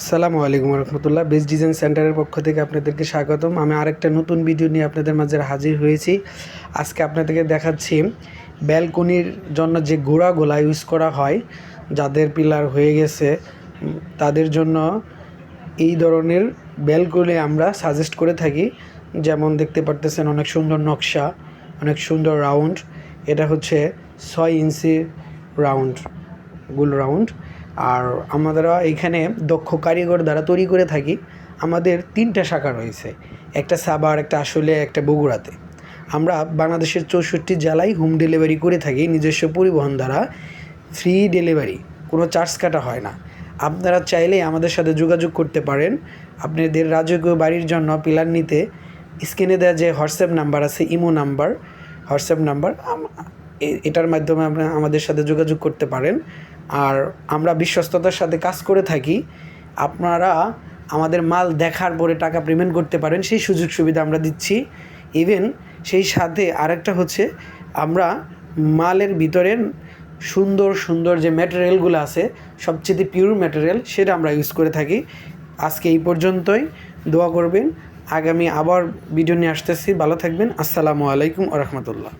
আসসালামু আলাইকুম রহমতুল্লাহ। Best design সেন্টারের পক্ষ থেকে আপনাদেরকে স্বাগতম। আমি আরেকটা নতুন ভিডিও নিয়ে আপনাদের মাঝে হাজির হয়েছি। আজকে আপনাদেরকে দেখাচ্ছি ব্যালকনির জন্য যে গোড়াগুলা ইউজ করা হয়, যাদের পিলার হয়ে গেছে তাদের জন্য এই ধরনের ব্যালকনি আমরা সাজেস্ট করে থাকি। যেমন দেখতে পারতেছেন, অনেক সুন্দর নকশা, অনেক সুন্দর রাউন্ড এটা হচ্ছে ছয় ইঞ্চি রাউন্ড গোল রাউন্ড আর আমরা এখানে দক্ষ কারিগর দ্বারা তৈরি করে থাকি। আমাদের তিনটা শাখা রয়েছে, একটা সাবার একটা আসলে একটা বগুড়াতে। আমরা বাংলাদেশের চৌষট্টি জেলায় হোম ডেলিভারি করে থাকি, নিজস্ব পরিবহন দ্বারা। ফ্রি ডেলিভারি, কোনো চার্জ কাটা হয় না। আপনারা চাইলেই আমাদের সাথে যোগাযোগ করতে পারেন। আপনাদের রাজকীয় বাড়ির জন্য পিলার নিতে স্ক্রিনে দেওয়া যে হোয়াটসঅ্যাপ নাম্বার আছে, ইমো নাম্বার, হোয়াটসঅ্যাপ নাম্বার এটার মাধ্যমে আপনারা আমাদের সাথে যোগাযোগ করতে পারেন। আর আমরা বিশ্বস্ততার সাথে কাজ করে থাকি, আপনারা আমাদের মাল দেখার পরে টাকা পেমেন্ট করতে পারেন, সেই সুযোগ সুবিধা আমরা দিচ্ছি। ইভেন সেই সাথে আরেকটা হচ্ছে, আমরা মালের ভিতরে সুন্দর সুন্দর যে ম্যাটেরিয়ালগুলো আছে, সবচেয়ে পিওর ম্যাটেরিয়াল সেটা আমরা ইউজ করে থাকি। আজকে এই পর্যন্তই, দোয়া করবেন। আগামী আবার ভিডিও নিয়ে আসতেছি। ভালো থাকবেন। আসসালামু আলাইকুম আ রহমতুল্লাহ।